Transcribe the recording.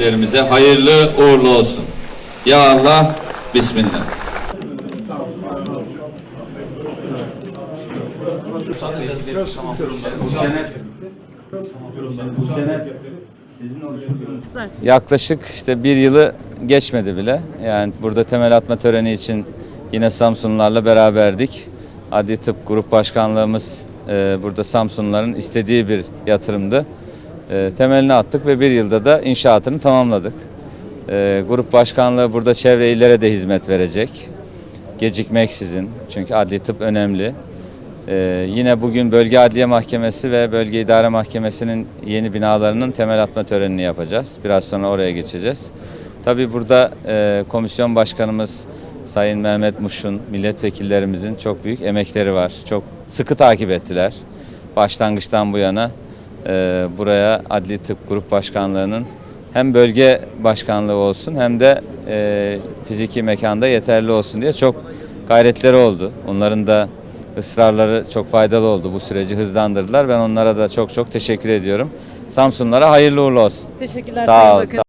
Lerimize hayırlı uğurlu olsun. Ya Allah, Bismillah. Yaklaşık işte bir yılı geçmedi bile. Yani burada temel atma töreni için yine Samsunlularla beraberdik. Adli Tıp Grup Başkanlığımız e, burada Samsunluların istediği bir yatırımdı. E, temelini attık ve bir yılda da inşaatını tamamladık. E, grup başkanlığı burada çevre illere de hizmet verecek. Gecikmeksizin çünkü adli tıp önemli. Ee, yine bugün Bölge Adliye Mahkemesi ve Bölge İdare Mahkemesi'nin yeni binalarının temel atma törenini yapacağız. Biraz sonra oraya geçeceğiz. Tabii burada e, komisyon başkanımız Sayın Mehmet Muş'un, milletvekillerimizin çok büyük emekleri var. Çok sıkı takip ettiler. Başlangıçtan bu yana e, buraya Adli Tıp Grup Başkanlığı'nın hem bölge başkanlığı olsun hem de e, fiziki mekanda yeterli olsun diye çok gayretleri oldu. Onların da ısrarları çok faydalı oldu. Bu süreci hızlandırdılar. Ben onlara da çok çok teşekkür ediyorum. Samsunlara hayırlı uğurlu olsun. Teşekkürler Sağ ol, sağ